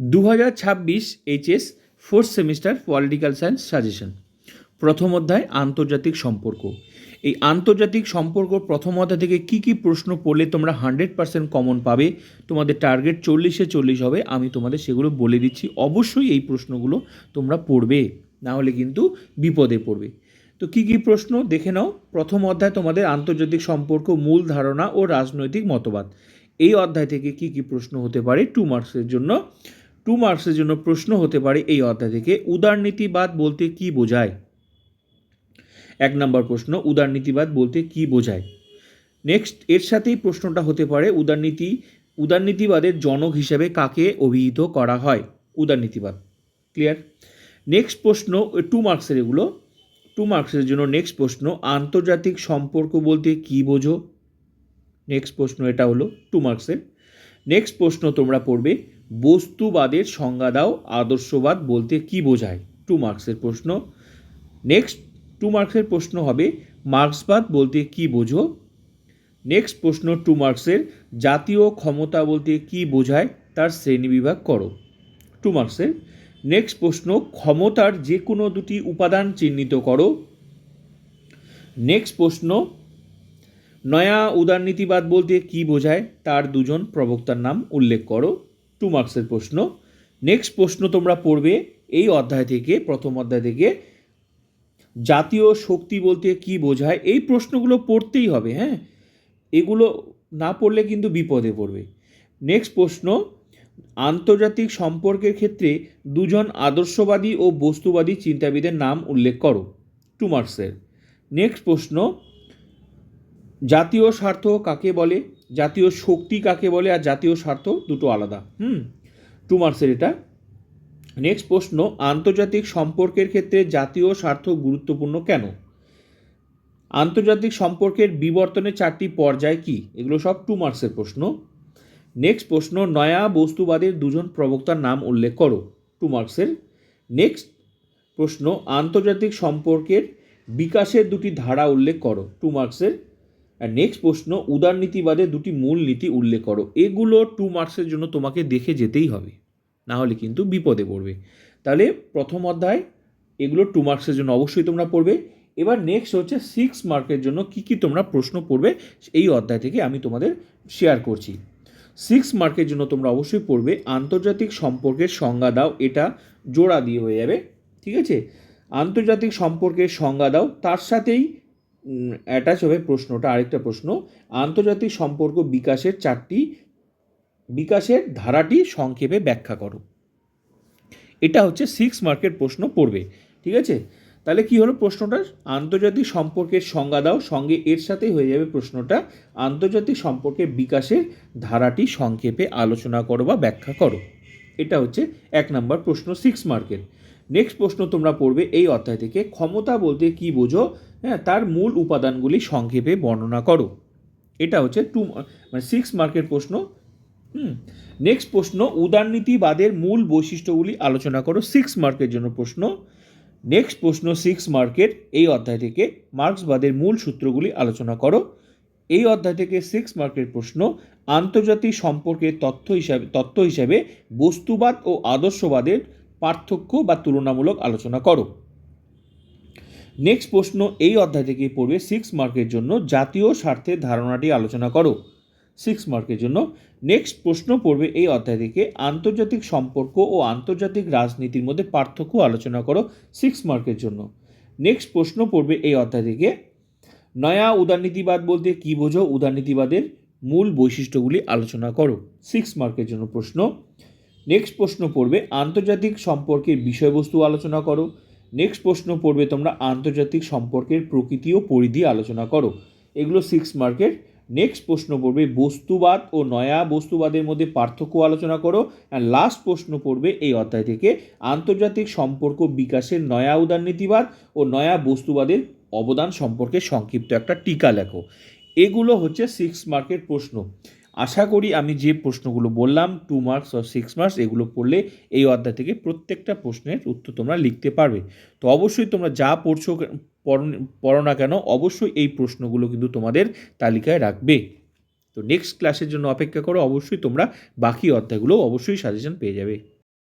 দু হাজার ছাব্বিশ HS fourth semester political science suggestion প্রথম অধ্যায়, আন্তর্জাতিক সম্পর্ক। এই আন্তর্জাতিক সম্পর্ক প্রথম অধ্যায় থেকে কি কি প্রশ্ন পড়লে তোমরা হান্ড্রেড পার্সেন্ট কমন পাবে, তোমাদের টার্গেট চল্লিশে চল্লিশ হবে, আমি তোমাদের সেগুলো বলে দিচ্ছি। অবশ্যই এই প্রশ্নগুলো তোমরা পড়বে, না হলে কিন্তু বিপদে পড়বে। তো কি কি প্রশ্ন? দেখে নাও। প্রথম অধ্যায় তোমাদের আন্তর্জাতিক সম্পর্ক, মূল ধারণা ও রাজনৈতিক মতবাদ। এই অধ্যায় থেকে কি কি প্রশ্ন হতে পারে টু মার্কসের জন্য। টু মার্কসের জন্য প্রশ্ন হতে পারে এই অধ্যায় থেকে উদারনীতিবাদ বলতে কি বোঝায়? এক নম্বর প্রশ্ন উদারনীতিবাদ বলতে কি বোঝায়? নেক্সট এর সাথেই প্রশ্নটা হতে পারে উদারনীতি উদারনীতিবাদের জনক হিসেবে কাকে অভিহিত করা হয়? উদারনীতিবাদ ক্লিয়ার নেক্সট প্রশ্ন টু মার্কসের এগুলো। টু মার্কসের জন্য নেক্সট প্রশ্ন, আন্তর্জাতিক সম্পর্ক বলতে কি বোঝো? নেক্সট প্রশ্ন এটা হলো টু মার্কসের নেক্সট প্রশ্ন তোমরা পড়বে বস্তুবাদের সংজ্ঞা দাও, আদর্শবাদ বলতে কি বোঝায়? টু মার্কসের প্রশ্ন। নেক্সট টু মার্কসের প্রশ্ন হবে মার্ক্সবাদ বলতে কি বোঝো? নেক্সট প্রশ্ন টু মার্কসের জাতীয় ক্ষমতা বলতে কি বোঝায়? তার শ্রেণীবিভাগ করো। টু মার্কসের নেক্সট প্রশ্ন, ক্ষমতার যে কোনো দুটি উপাদান চিহ্নিত করো। নেক্সট প্রশ্ন, নয়া উদারনীতিবাদ বলতে কি বোঝায়? তার দুজন প্রবক্তার নাম উল্লেখ করো। টু মার্কসের প্রশ্ন। নেক্সট প্রশ্ন তোমরা পড়বে এই অধ্যায় থেকে, প্রথম অধ্যায় থেকে। জাতীয় শক্তি বলতে কি বোঝায়? এই প্রশ্নগুলো পড়তেই হবে হ্যাঁ? এগুলো না পড়লে কিন্তু বিপদে পড়বে। নেক্সট প্রশ্ন, আন্তর্জাতিক সম্পর্কের ক্ষেত্রে দুজন আদর্শবাদী ও বস্তুবাদী চিন্তাবিদের নাম উল্লেখ করো টু মার্কসের নেক্সট প্রশ্ন জাতীয় স্বার্থ কাকে বলে জাতীয় শক্তি কাকে বলে আর জাতীয় স্বার্থ দুটো আলাদা। হুম। টু মার্কসের এটা। নেক্সট প্রশ্ন আন্তর্জাতিক সম্পর্কের ক্ষেত্রে জাতীয় স্বার্থ গুরুত্বপূর্ণ কেন? আন্তর্জাতিক সম্পর্কের বিবর্তনের চারটি পর্যায় কি? এগুলো সব টু মার্কসের প্রশ্ন। নেক্সট প্রশ্ন নয়া বস্তুবাদের দুজন প্রবক্তার নাম উল্লেখ করো টু মার্কসের। নেক্সট প্রশ্ন আন্তর্জাতিক সম্পর্কের বিকাশের দুটি ধারা উল্লেখ করো টু মার্কসের। নেক্সট প্রশ্ন উদারনীতিবাদের দুটি মূল নীতি উল্লেখ করো। এগুলো টু মার্কসের জন্য তোমাকে দেখে যেতেই হবে। না হলে কিন্তু বিপদে পড়বে। তাহলে প্রথম অধ্যায়, এগুলো টু মার্কসের জন্য অবশ্যই তোমরা পড়বে। এবার নেক্সট হচ্ছে সিক্স মার্কের জন্য কি কি তোমরা প্রশ্ন পড়বে, এই অধ্যায় থেকে আমি তোমাদের শেয়ার করছি। সিক্স মার্কের জন্য তোমরা অবশ্যই পড়বে, আন্তর্জাতিক সম্পর্কের সংজ্ঞা দাও, এটা জোড়া দিয়ে হয়ে যাবে। ঠিক আছে? আন্তর্জাতিক সম্পর্কের সংজ্ঞা দাও, তার সাথেই অ্যাটাচ হবে প্রশ্নটা, আরেকটা প্রশ্ন। আন্তর্জাতিক সম্পর্ক বিকাশের চারটি, বিকাশের ধারাটি সংক্ষেপে ব্যাখ্যা করো। এটা হচ্ছে সিক্স মার্কের প্রশ্ন পড়বে, ঠিক আছে? তাহলে কি হলো প্রশ্নটা? আন্তর্জাতিক সম্পর্কের সংজ্ঞা দাও, সঙ্গে এর সাথেই হয়ে যাবে প্রশ্নটা। আন্তর্জাতিক সম্পর্কের বিকাশের ধারাটি সংক্ষেপে আলোচনা করো বা ব্যাখ্যা করো। এটা হচ্ছে এক নম্বর প্রশ্ন সিক্স মার্কের নেক্সট প্রশ্ন তোমরা পড়বে এই অধ্যায় থেকে, ক্ষমতা বলতে কি বোঝো? হ্যাঁ তার মূল উপাদানগুলি সংক্ষেপে বর্ণনা করো। এটা হচ্ছে টু মানে সিক্স মার্কের প্রশ্ন। হুম নেক্সট প্রশ্ন, উদারনীতিবাদের মূল বৈশিষ্ট্যগুলি আলোচনা করো। সিক্স মার্কের জন্য প্রশ্ন। নেক্সট প্রশ্ন সিক্স মার্কের, এই অধ্যায় থেকে মার্ক্সবাদের মূল সূত্রগুলি আলোচনা করো। এই অধ্যায় থেকে সিক্স মার্কের প্রশ্ন, আন্তর্জাতিক সম্পর্কের তথ্য হিসাবে, তত্ত্ব হিসাবে বস্তুবাদ ও আদর্শবাদের পার্থক্য বা তুলনামূলক আলোচনা করো। নেক্সট প্রশ্ন এই অধ্যায় থেকে পড়বে সিক্স মার্কের জন্য জাতীয় স্বার্থের ধারণাটি আলোচনা করো। সিক্স মার্কের জন্য নেক্সট প্রশ্ন পড়বে এই অধ্যায় থেকে আন্তর্জাতিক সম্পর্ক ও আন্তর্জাতিক রাজনীতির মধ্যে পার্থক্য আলোচনা করো সিক্স মার্কের জন্য। নেক্সট প্রশ্ন পড়বে এই অধ্যায় থেকে নয়া উদারনীতিবাদ বলতে কী বোঝো? উদারনীতিবাদের মূল বৈশিষ্ট্যগুলি আলোচনা করো। সিক্স মার্কের জন্য প্রশ্ন। নেক্সট প্রশ্ন পড়বে আন্তর্জাতিক সম্পর্কের বিষয়বস্তু আলোচনা করো। নেক্সট প্রশ্ন পড়বে, তোমরা আন্তর্জাতিক সম্পর্কের প্রকৃতি ও পরিধি আলোচনা করো। এগুলো সিক্স মার্কের নেক্সট প্রশ্ন পড়বে, বস্তুবাদ ও নয়া বস্তুবাদের মধ্যে পার্থক্য আলোচনা করো। অ্যান্ড লাস্ট প্রশ্ন পড়বে এই অধ্যায় থেকে, আন্তর্জাতিক সম্পর্ক বিকাশের নয়া উদারনীতিবাদ ও নয়া বস্তুবাদের অবদান সম্পর্কে সংক্ষিপ্ত একটা টিকা লেখো। এগুলো হচ্ছে সিক্স মার্কের প্রশ্ন। আশা করি আমি যে প্রশ্নগুলো বললাম টু মার্কস আর সিক্স মার্কস এগুলো পড়লে এই অধ্যায় থেকে প্রত্যেকটা প্রশ্নের উত্তর তোমরা লিখতে পারবে। তো অবশ্যই তোমরা যা পড়ছো, পড়ো না কেন, অবশ্যই এই প্রশ্নগুলো কিন্তু তোমাদের তালিকায় রাখবে। তো নেক্সট ক্লাসের জন্য অপেক্ষা করো, অবশ্যই তোমরা বাকি অধ্যায়গুলো অবশ্যই সাজেশন পেয়ে যাবে।